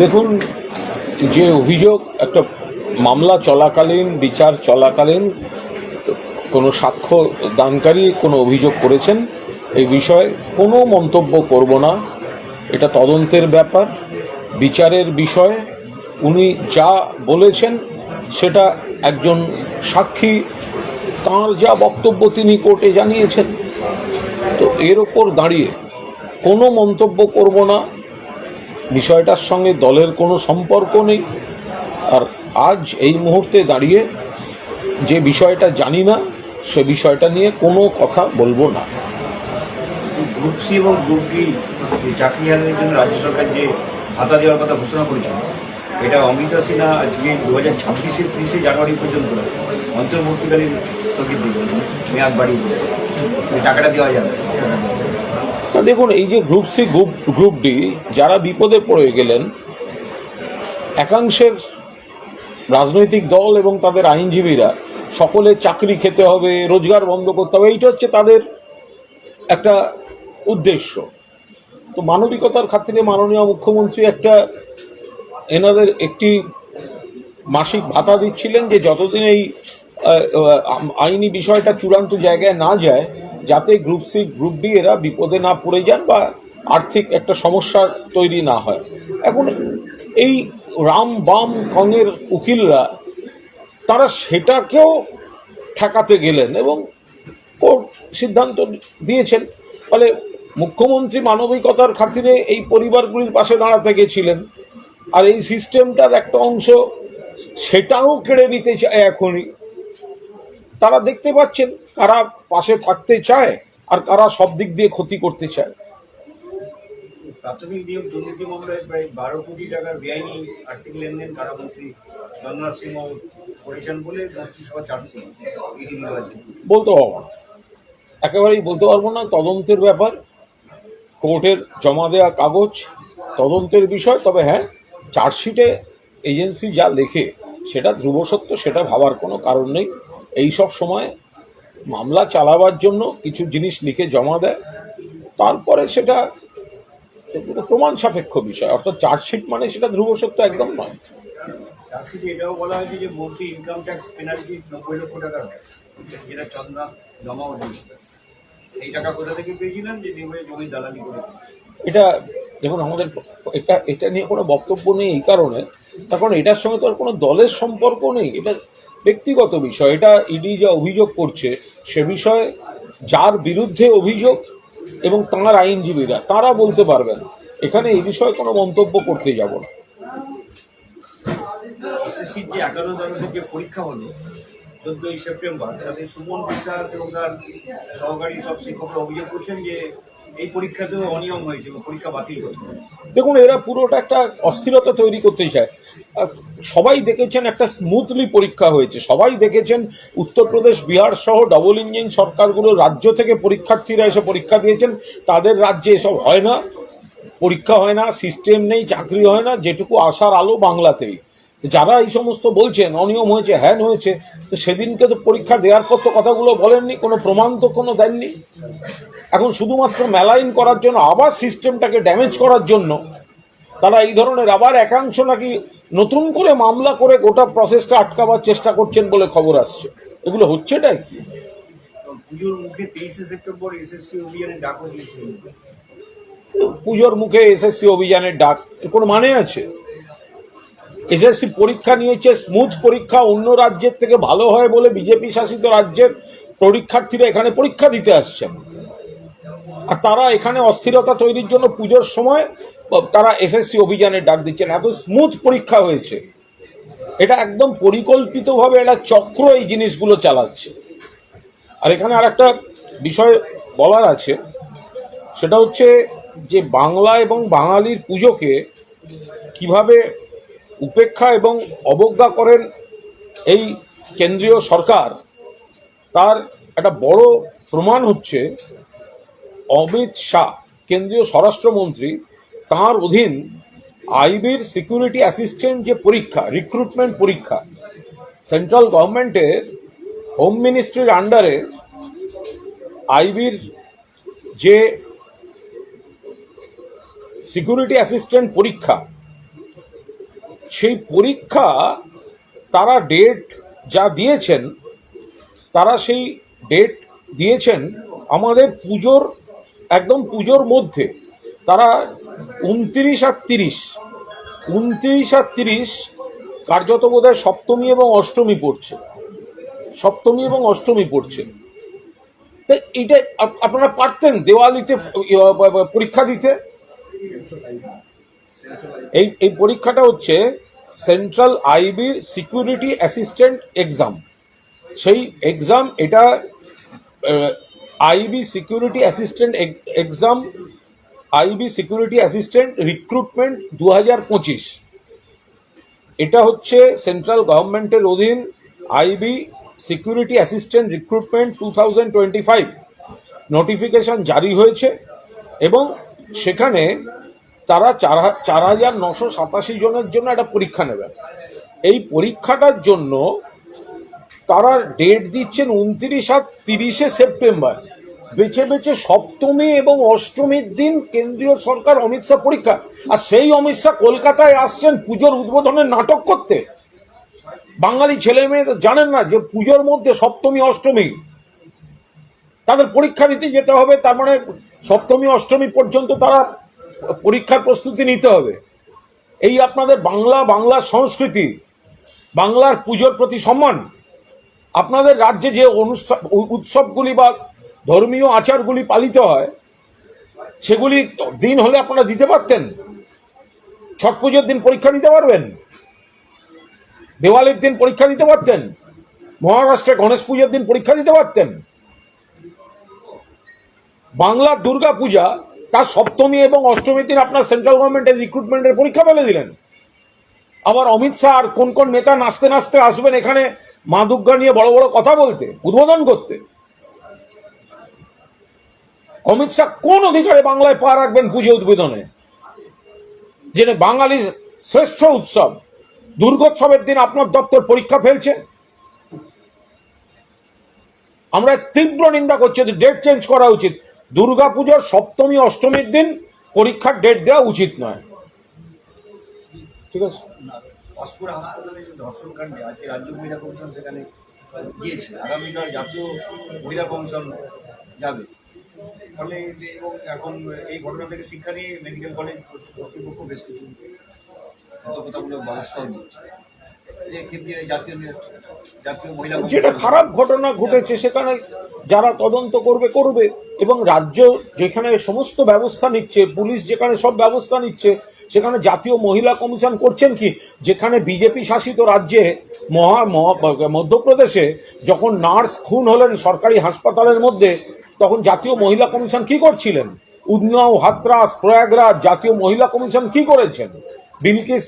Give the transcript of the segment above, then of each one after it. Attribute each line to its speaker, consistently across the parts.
Speaker 1: দেখুন, যে অভিযোগ, একটা মামলা চলাকালীন, বিচার চলাকালীন, কোনো সাক্ষ্য দানকারী কোনো অভিযোগ করেছেন, এই বিষয়ে কোনো মন্তব্য করব না। এটা তদন্তের ব্যাপার, বিচারের বিষয় উনি যা বলেছেন, সেটা একজন সাক্ষী, তাঁর যা বক্তব্য তিনি কোর্টে জানিয়েছেন। তো এর ওপর দাঁড়িয়ে কোনো মন্তব্য করব না। বিষয়টার সঙ্গে দলের কোনো সম্পর্ক নেই। আর আজ এই মুহূর্তে দাঁড়িয়ে যে বিষয়টা জানি না, সে বিষয়টা নিয়ে কোনো কথা বলব না।
Speaker 2: গ্রুপ সি এবং গ্রুপ ডি চাকরি হারানোর জন্য রাজ্য সরকার যে ভাতা দেওয়ার কথা ঘোষণা করেছিল এটা অমিতা সিনহা আজকে দু হাজার ছাব্বিশের ত্রিশে জানুয়ারি পর্যন্ত অন্তর্বর্তীকালীন স্থগিত দিল মেয়াদ বাড়িয়ে টাকাটা দেওয়া যাবে।
Speaker 1: দেখুন, এই যে group C group group D যারা বিপদে পড়ে গেলেন, একাংশের রাজনৈতিক দল এবং তাদের আইনজীবীরা, সকলে চাকরি খেতে হবে, রোজগার বন্ধ করতে হবে, এইটা হচ্ছে তাদের একটা উদ্দেশ্য। তো মানবিকতার খাতিরে মাননীয় মুখ্যমন্ত্রী একটা এনাদের একটি মাসিক ভাতা দিচ্ছিলেন যে যতদিন এই আইনি বিষয়টা চূড়ান্ত জায়গায় না যায় যাতে গ্রুপ সি গ্রুপ ডি এরা বিপদে না পড়ে যান বা আর্থিক একটা সমস্যা তৈরি না হয়। এখন এই রাম বাম কংয়ের উকিলরা, তারা সেটাকেও ঠেকাতে গেলেন এবং কোর্ট সিদ্ধান্ত দিয়েছেন। ফলে মুখ্যমন্ত্রী মানবিকতার খাতিরে এই পরিবারগুলির পাশে দাঁড়াতে গেছিলেন। আর এই সিস্টেমটার একটা অংশ সেটাও কেড়ে নিতে চায় এখনই। তারা দেখতে পাচ্ছেন কারা পাশে থাকতে চায় আর কারা সব দিক দিয়ে ক্ষতি করতে চায়।
Speaker 2: প্রাথমিক নিয়ম দুর্নীতি মামলায় প্রায় বারো কোটি টাকার বেআইনি আর্থিক লেনদেন কারামন্ত্রী চন্দ্রনাথ সিংহ করেছেন বলে মন্ত্রিসভা চার্জশিট ইডি দিল আজকে
Speaker 1: বলতে পারব না। একেবারেই বলতে পারব না। তদন্তের ব্যাপার কোর্টের জমা দেওয়া কাগজ তদন্তের বিষয়। তবে হ্যাঁ চার্জশিটে এজেন্সি যা লেখে সেটা ধ্রুব সত্য সেটা ভাবার কোনো কারণ নেই। এই সব সময় মামলা চালাবার জন্য কিছু জিনিস লিখে জমা দেয়। তারপরে সেটা প্রমাণ সাপেক্ষ বিষয় অর্থাৎ চার্জশিট মানে সেটা ধ্রুব সত্য একদম নয়।
Speaker 2: চার্জশিটে এটাও বলা হয়েছে যে মন্ত্রী ইনকাম ট্যাক্স পেনাল্টি নব্বই লক্ষ টাকা যেটা চন্দ্রা জমাও দিয়েছিল। এই টাকা কোথা থেকে পেয়েছিলেন যে নিয়ে জমি দালালি করে
Speaker 1: এটা দেখুন আমাদের এটা এটা নিয়ে কোনো বক্তব্য নেই এই কারণে। তার কারণ এটার সঙ্গে তো আর কোনো দলের সম্পর্ক নেই। এটা ব্যক্তিগত বিষয়, এটা ইডি যা অভিযোগ করছে, সে বিষয়ে যার বিরুদ্ধে অভিযোগ এবং তাঁর আইনজীবীরা, তারা বলতে পারবেন, এখানে এই বিষয়ে কোনো মন্তব্য করতে যাব না।
Speaker 2: এগারো পরীক্ষা চোদ্দই সেপ্টেম্বর, তাতে সুমন বিশ্বাস এবং তার সহকারী সব শিক্ষকরা অভিযোগ করছেন যে এই পরীক্ষাতেও অনিয়ম হয়েছে পরীক্ষা বাতিল করছে
Speaker 1: দেখুন, এরা পুরোটা একটা অস্থিরতা তৈরি করতে চায়। সবাই দেখেছেন একটা স্মুথলি পরীক্ষা হয়েছে। সবাই দেখেছেন উত্তরপ্রদেশ, বিহার সহ ডবল ইঞ্জিন সরকারগুলো রাজ্য থেকে পরীক্ষার্থীরা এসে পরীক্ষা দিয়েছেন। তাদের রাজ্যে এসব হয় না। পরীক্ষা হয় না সিস্টেম নেই, চাকরি হয় না, যেটুকু আসার আলো বাংলাতেই। যারা এই সমস্ত বলছেন অনিয়ম হয়েছে হ্যান হয়েছে তো সেদিনকে তো পরীক্ষা দেওয়ার পর তো কথাগুলো বলেননি কোনো প্রমাণ তো কোনো দেননি। এখন শুধুমাত্র মেলাইন করার জন্য আবার সিস্টেমটাকে ড্যামেজ করার জন্য তারা এই ধরনের আবার একাংশ নাকি নতুন করে মামলা করে গোটা প্রসেসটা আটকাবার চেষ্টা করছেন বলে খবর আসছে। এগুলো হচ্ছেটাই কি
Speaker 2: পুজোর মুখে তেইশে সেপ্টেম্বর এসএসসি অভিযানে ডাকও
Speaker 1: পুজোর মুখে এসএসসি অভিযানের ডাক এর কোনো মানে আছে? এসএসসি পরীক্ষা নিয়েছে স্মুথ পরীক্ষা অন্য রাজ্যের থেকে ভালো হয় বলে বিজেপি শাসিত রাজ্যের পরীক্ষার্থীরা এখানে পরীক্ষা দিতে আসছেন। আর তারা এখানে অস্থিরতা তৈরির জন্য পুজোর সময় তারা এসএসসি অভিযানের ডাক দিচ্ছেন। এত স্মুথ পরীক্ষা হয়েছে। এটা একদম পরিকল্পিতভাবে একটা চক্র এই জিনিসগুলো চালাচ্ছে। আর এখানে আর একটা বিষয় বলার আছে, সেটা হচ্ছে যে বাংলা এবং বাঙালির পুজোকে কীভাবে উপেক্ষা এবং অবজ্ঞা করেন এই কেন্দ্রীয় সরকার, তার একটা বড় প্রমাণ হচ্ছে অমিত শাহ, কেন্দ্রীয় স্বরাষ্ট্রমন্ত্রী। তার অধীন আইবির সিকিউরিটি অ্যাসিস্ট্যান্ট যে পরীক্ষা, রিক্রুটমেন্ট পরীক্ষা, সেন্ট্রাল গভর্নমেন্টের হোম মিনিস্ট্রির আন্ডারে আইবির যে সিকিউরিটি অ্যাসিস্ট্যান্ট পরীক্ষা সেই পরীক্ষা তারা ডেট যা দিয়েছেন, তারা সেই ডেট দিয়েছেন আমাদের পুজোর, একদম পুজোর মধ্যে। তারা উনত্রিশ আর তিরিশ, উনত্রিশ আর তিরিশ কার্যত বোধহয় সপ্তমী এবং অষ্টমী পড়ছে। সপ্তমী এবং অষ্টমী পড়ছে। তা আপ- আপনারা পারতেন দেওয়ালিতে পরীক্ষা দিতে? এই এই পরীক্ষাটা হচ্ছে central IB security assistant exam সেই এক্সাম এটা IB security assistant exam IB security assistant recruitment দু হাজার পঁচিশ। এটা হচ্ছে সেন্ট্রাল গভর্নমেন্টের অধীন IB security assistant recruitment two thousand twenty five notification জারি হয়েছে এবং সেখানে তারা চার হাজার নশো সাতাশি জনের জন্য একটা পরীক্ষা নেবেন। এই পরীক্ষাটার জন্য তারা ডেট দিচ্ছেন উনত্রিশ আর তিরিশে সেপ্টেম্বর। বেছে বেছে সপ্তমী এবং অষ্টমীর দিন কেন্দ্রীয় সরকার অমিত শাহ পরীক্ষা। আর সেই অমিত শাহ কলকাতায় আসছেন পুজোর উদ্বোধনের নাটক করতে। বাঙালি ছেলে মেয়ে তো জানেন না যে পুজোর মধ্যে সপ্তমী, অষ্টমী। তাদের পরীক্ষা দিতে যেতে হবে, তার মানে সপ্তমী, অষ্টমী পর্যন্ত তারা পরীক্ষার প্রস্তুতি নিতে হবে। এই আপনাদের বাংলা বাংলার সংস্কৃতি, বাংলার পুজোর প্রতি সম্মান, আপনাদের রাজ্যে যে অনুষ্ঠান উৎসবগুলি বা ধর্মীয় আচারগুলি পালিত হয়, সেগুলি দিন হলে আপনারা দিতে পারতেন। ছট পুজোর দিন পরীক্ষা দিতে পারবেন। দেওয়ালির দিন পরীক্ষা দিতে পারতেন। মহারাষ্ট্রে গণেশ পুজোর দিন পরীক্ষা দিতে পারতেন। বাংলার দুর্গা পূজা তার সপ্তমী এবং অষ্টমীর দিন আপনার সেন্ট্রাল গভর্নমেন্টের রিক্রুটমেন্টের পরীক্ষা ফেলে দিলেন। আবার অমিত শাহ আর কোন কোন নেতা নাচতে নাচতে আসবেন এখানে মা দুর্গা নিয়ে বড় বড় কথা বলতে, উদ্বোধন করতে। অমিত শাহ কোন অধিকারে বাংলায় পা রাখবেন পুজো উদ্বোধনে? জেনে বাঙালির শ্রেষ্ঠ উৎসব। দুর্গোৎসবের দিন আপনার দপ্তর পরীক্ষা ফেলছে। আমরা তীব্র নিন্দা করছি ডেট চেঞ্জ করা উচিত। দুর্গাপুজোর সপ্তমী, অষ্টমীর দিন পরীক্ষার ডেট দেওয়া উচিত নয়। ঠিক আছে?
Speaker 2: আজকে রাজ্য মহিলা সেখানে গিয়েছে। আগামীকাল জাতীয় মহিলা যাবে। এখন এই ঘটনা থেকে শিক্ষা নিয়ে মেডিকেল কলেজ কর্তৃপক্ষ বেশ কিছু সতর্কতামূলক ব্যবস্থাও নিয়েছে।
Speaker 1: যেটা খারাপ ঘটনা ঘটেছে, সেখানে যারা তদন্ত করবে করবে এবং রাজ্য যেখানে সমস্ত ব্যবস্থা নিচ্ছে, পুলিশ যেখানে সব ব্যবস্থা নিচ্ছে, সেখানে জাতীয় মহিলা কমিশন করছেন কি? যেখানে বিজেপি শাসিত রাজ্যে মহা মধ্যপ্রদেশে যখন নার্স খুন হলেন সরকারি হাসপাতালের মধ্যে, তখন জাতীয় মহিলা কমিশন কি করছিলেন? উন্নাও হাতরাস, প্রয়াগরাজ জাতীয় মহিলা কমিশন কি করেছেন? বিলকিস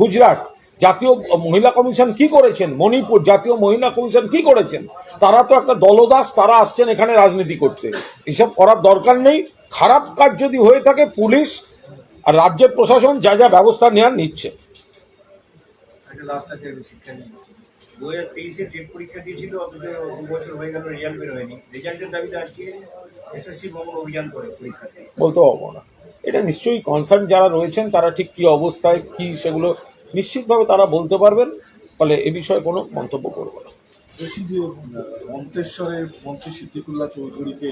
Speaker 1: গুজরাট জাতীয় মহিলা কমিশন কি করেছেন? মণিপুর জাতীয় মহিলা কমিশন কি করেছেন? তারা তো একটা দলদাস তারা আসছেন এখানে রাজনীতি করতে। এসব করার দরকার নেই। খারাপ কাজ যদি হয়ে থাকে পুলিশ আর রাজ্যের প্রশাসন যা যা ব্যবস্থা নেওয়ার নিচ্ছে।
Speaker 2: একটা লাস্ট আছে একটু শিক্ষা নিয়ে। দু হাজার তেইশে টেট পরীক্ষা দিয়েছিল অথচ দু বছর হয়ে গেল রেজাল্ট বের হয়নি। রেজাল্টের দাবিতে আজকে এসএসসি ভবন অভিযান করে পরীক্ষাতে
Speaker 1: বলতে পারব না। এটা নিশ্চয়ই কনসার্ন যারা রয়েছেন তারা ঠিক কি অবস্থায় কি সেগুলো নিশ্চিতভাবে তারা বলতে পারবেন ফলে এ বিষয়ে কোনো মন্তব্য করব না
Speaker 3: বলছি যে আহ, মন্ত্রী সিদ্দিকুল্লাহ চৌধুরীকে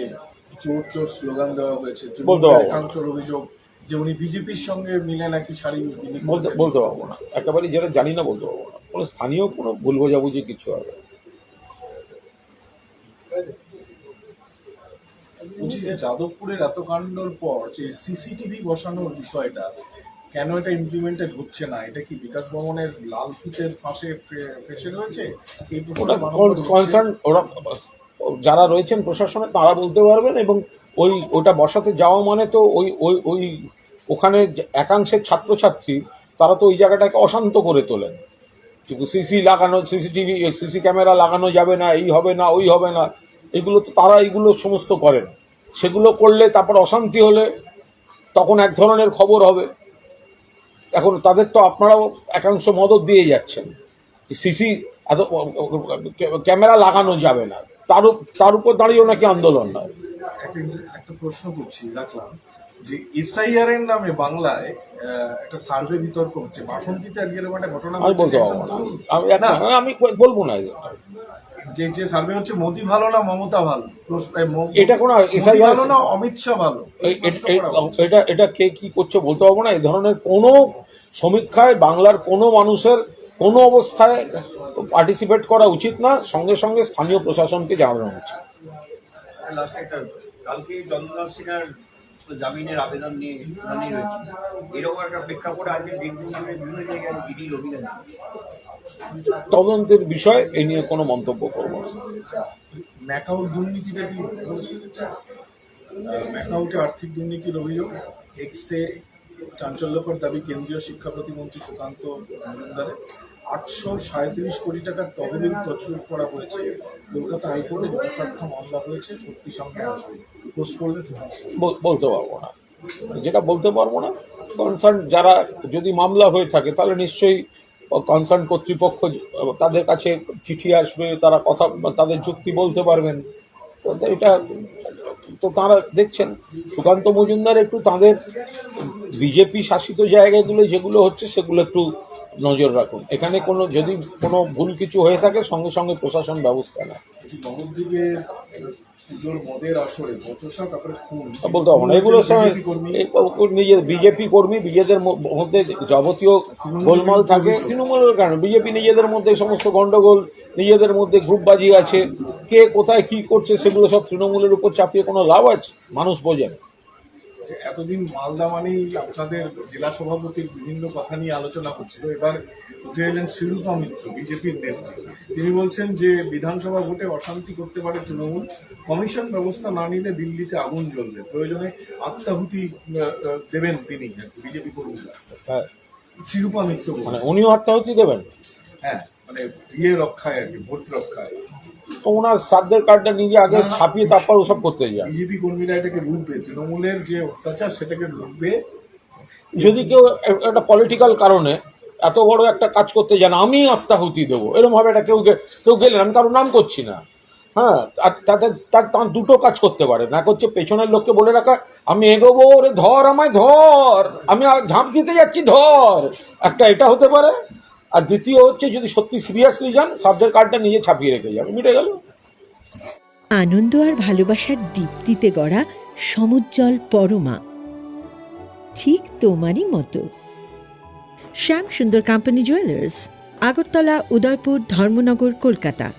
Speaker 3: চোর চোর স্লোগান দেওয়া হয়েছে। একাংশের অভিযোগ যে উনি বিজেপির সঙ্গে মিলে নাকি শাড়ি
Speaker 1: বলতে বলতে পারব না একেবারে যেটা জানি না বলতে পারব না কোনো স্থানীয় কোনো ভুল বোঝাবুঝি কিছু হবে।
Speaker 3: বলছি যে যাদবপুরের এত কাণ্ডর পর যে সিসিটিভি বসানোর বিষয়টা কেন এটা ইমপ্লিমেন্টেড হচ্ছে না? এটা কি বিকাশ ভবনের লাল ফিতের পাশে ফেসে রয়েছে? এই।
Speaker 1: কনসার্ন ওরা যারা রয়েছেন প্রশাসনে তারা বলতে পারবেন এবং ওই ওটা বসাতে যাওয়া মানে তো ওই ওই ওই ওখানে একাংশের ছাত্রছাত্রী তারা তো ওই জায়গাটাকে অশান্ত করে তোলেন। কিন্তু সিসি লাগানো সিসিটিভি সিসি ক্যামেরা লাগানো যাবে না এই হবে না ওই হবে না এগুলো তো তারা এগুলো সমস্ত করেন। সেগুলো করলে তারপর অশান্তি হলে তখন এক ধরনের খবর হবে। এখন তাদের তো আপনারাও একাংশ মদত দিয়ে যাচ্ছেন। সিসি এত ক্যামেরা লাগানো যাবে না। তার তার উপর দাঁড়িয়েও নাকি আন্দোলন নয়
Speaker 3: একটা প্রশ্ন করছি রাখলাম যে এসআইআর এর নামে বাংলায় একটা সার্ভে বিতর্ক হচ্ছে। বাসন্তীতে আজকের একটা ঘটনা
Speaker 1: আমি বলতে পারব না। আমি বলব না।
Speaker 3: যে যে সার্ভে হচ্ছে মোদি ভালো না মমতা ভালো?
Speaker 1: এটা কোনো
Speaker 3: ভালো না অমিত শাহ ভালো।
Speaker 1: এটা এটা কে কি করছে বলতে পারব না। এই ধরনের কোনো সমীক্ষায় বাংলার কোনো মানুষের কোনো অবস্থায় পার্টিসিপেট করা উচিত না। সঙ্গে সঙ্গে স্থানীয় প্রশাসনকে জানানো উচিত।
Speaker 2: কালকে চন্দ্রনাথ সিনহার জামিনের আবেদন নিয়ে শুনানি রয়েছে। এরকম একটা প্রেক্ষাপটে আজকে ধরে বিভিন্ন জায়গায় ইডির অভিযান
Speaker 1: তদন্তের বিষয় এ নিয়ে কোনো মন্তব্য করব না।
Speaker 3: ম্যাকাউট দুর্নীতিটা কি? ম্যাকাউটে আর্থিক দুর্নীতির অভিযোগ। এক্সে চাঞ্চল্যকর দাবি কেন্দ্রীয় শিক্ষা প্রতিমন্ত্রী সুকান্ত মজুমদারের। আটশো সাঁত্রিশ কোটি টাকার তহবিল তছরূপ করা হয়েছে। কলকাতা হাইকোর্টে যথাসাধ্য মামলা হয়েছে সত্যি সামনে আসবে। পোস্ট
Speaker 1: বল- বলতে পারব না। যেটা বলতে পারব না কনসার্ন যারা যদি মামলা হয়ে থাকে, তাহলে নিশ্চয়ই কনসার্ন কর্তৃপক্ষ তাদের কাছে চিঠি আসবে, তারা কথা তাদের যুক্তি বলতে পারবেন। এটা তো তারা দেখছেন, সুকান্ত মজুমদার একটু তাদের বিজেপি শাসিত জায়গাগুলো যেগুলো হচ্ছে, সেগুলো একটু নজর রাখুন। এখানে কোনো যদি কোনো ভুল কিছু হয়ে থাকে সঙ্গে সঙ্গে প্রশাসন ব্যবস্থা নেয়।
Speaker 3: খুন
Speaker 1: বলতে পারব না এগুলো নিজের বিজেপি কর্মী নিজেদের ম- মধ্যে যাবতীয় গোলমাল থাকে। তৃণমূলের কারণে বিজেপি নিজেদের মধ্যে সমস্ত গন্ডগোল নিজেদের মধ্যে গ্রুপবাজি আছে। কে কোথায় কি করছে সেগুলো সব তৃণমূলের উপর চাপিয়ে কোনো লাভ আছে? মানুষ বোঝেন
Speaker 3: এতদিন মালদা মানেই আপনাদের জেলা সভাপতির বিভিন্ন কথা নিয়ে আলোচনা হচ্ছিল। এবার উঠে এলেন শিরূপা মিত্র বিজেপির নেত্রী। তিনি বলছেন যে বিধানসভা ভোটে অশান্তি করতে পারে তৃণমূল। কমিশন ব্যবস্থা না নিলে দিল্লিতে আগুন জ্বলবে। প্রয়োজনে আত্মাহুতি দেবেন তিনি বিজেপি কর্মীরা।
Speaker 1: হ্যাঁ।
Speaker 3: শিরূপা মিত্র।
Speaker 1: মানে উনিও আত্মাহুতি দেবেন?
Speaker 3: হ্যাঁ মানে ইয়ে রক্ষায় আর কি ভোট রক্ষায়।
Speaker 1: ওনার সাধ্যের কার্ডটা নিজে আগে ছাপিয়ে তারপর ওসব করতে যান
Speaker 3: বিজেপি কর্মীরা এটাকে রুখবে তৃণমূলের যে অত্যাচার সেটাকে রুখবে।
Speaker 1: যদি কেউ একটা পলিটিক্যাল কারণে এত বড় একটা কাজ করতে যান আমি আত্মাহুতি দেবো। এরকম ভাবে এটা কেউ কেউ গেলেন আমি কারোর নাম করছি না। হ্যাঁ আর তাতে তার তার দুটো কাজ করতে পারে। না হচ্ছে পেছনের লোককে বলে রাখা আমি এগোবো রে ধর আমায় ধর! আমি ঝাঁপ দিতে যাচ্ছি ধর! একটা এটা হতে পারে আর দ্বিতীয় হচ্ছে যদি সত্যি সিরিয়াসলি যান সাবজেক্ট কার্ডটা নিজে ছাপিয়ে রেখে যাবে। মিটে গেল।
Speaker 4: আনন্দ আর ভালোবাসার দীপ্তিতে গড়া সমুজ্জ্বল পরমা। ঠিক তোমারই মতো। Shyam Sundar company jewellers Agartala, Udaipur, Dharmanagar, Kolkata.